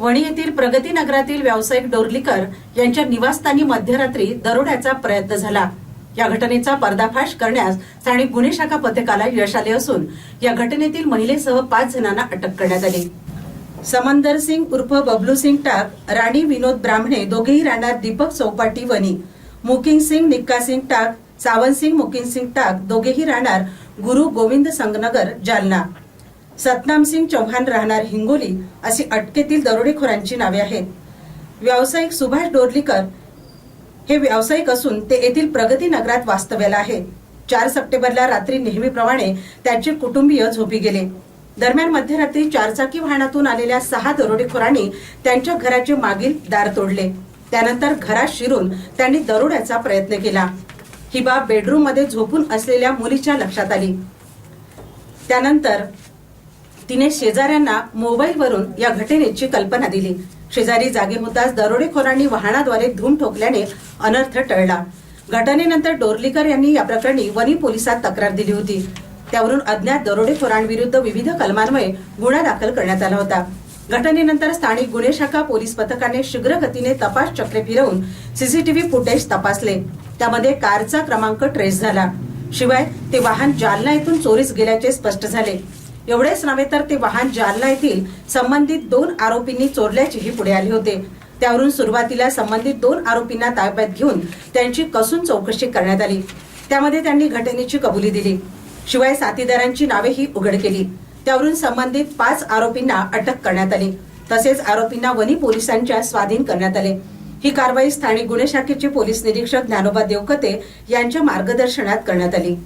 वणी येथील प्रगती नगरातील व्यावसायिक डोरलीकर यांच्या निवासस्थानी मध्यरात्री दरोड्याचा प्रयत्न झाला. या घटनेचा पर्दाफाश करण्यास स्थानिक गुन्हे शाखा पथकाला यश आले असून या घटनेतील महिलेसह पाच जणांना अटक करण्यात आली. समंदर सिंग उर्फ बबलू सिंग टाक राणी विनोद ब्राह्मणे दोघेही राहणार दीपक चौपाटी वनी मुकिंग सिंग निक्का सिंग टाक सावंत सिंग मुकिंग सिंग टाक दोघेही राहणार गुरु गोविंद संगनगर जालना. सतनाम सिंग चौहान राहणार हिंगोली अशी अटकेतील दरोडेखोरांची नावे आहेत. व्यावसायिक सुभाष डोरलीकर हे व्यावसायिक असून ते येथील प्रगती नगरात वास्तव्याला आहेत. चार सप्टेंबरला रात्री नेहमीप्रमाणे त्यांचे कुटुंबीय झोपी गेले. दरम्यान मध्यरात्री चारचाकी वाहनातून आलेल्या सहा दरोडेखोरांनी त्यांच्या घराचे मागील दार तोडले. त्यानंतर घरात शिरून त्यांनी दरोड्याचा प्रयत्न केला. ही बाब बेडरूममध्ये झोपून असलेल्या मुलीच्या लक्षात आली. त्यानंतर तिने शेजाऱ्यांना मोबाईलवरून या घटनेची कल्पना दिली. शेजारी जागे होताच दरोडेखोरांनी वाहनाद्वारे धूम ठोकल्याने अनर्थ टळला. घटनेनंतर डोरलीकर यांनी या प्रकरणी वनी पोलिसात तक्रार दिली होती. त्यावरून अज्ञात दरोडेखोरांविरुद्ध विविध कलमांमुळे गुन्हा दाखल करण्यात आला होता. घटनेनंतर स्थानिक गुन्हे शाखा पोलीस पथकाने शीघ्र गतीने तपास चक्रे फिरवून सीसीटीव्ही फुटेज तपासले. त्यामध्ये कारचा क्रमांक ट्रेस झाला. शिवाय ते वाहन जालना येथून चोरीस गेल्याचे स्पष्ट झाले. एवढेच नव्हे तर ते वाहन जालना येथील संबंधित दोन आरोपींनी चोरल्याचेही पुढे आले होते. त्यावरून सुरुवातीला संबंधित दोन आरोपींना ताब्यात घेऊन त्यांची कसून चौकशी करण्यात आली. त्यामध्ये त्यांनी घटनेची कबुली दिली. शिवाय साथीदारांची नावेही उघड केली. त्यावरून संबंधित पाच आरोपींना अटक करण्यात आली. तसेच आरोपींना वनी पोलिसांच्या स्वाधीन करण्यात आले. ही कारवाई स्थानिक गुन्हे शाखेचे पोलीस निरीक्षक ज्ञानोबा देवकते यांच्या मार्गदर्शनात करण्यात आली.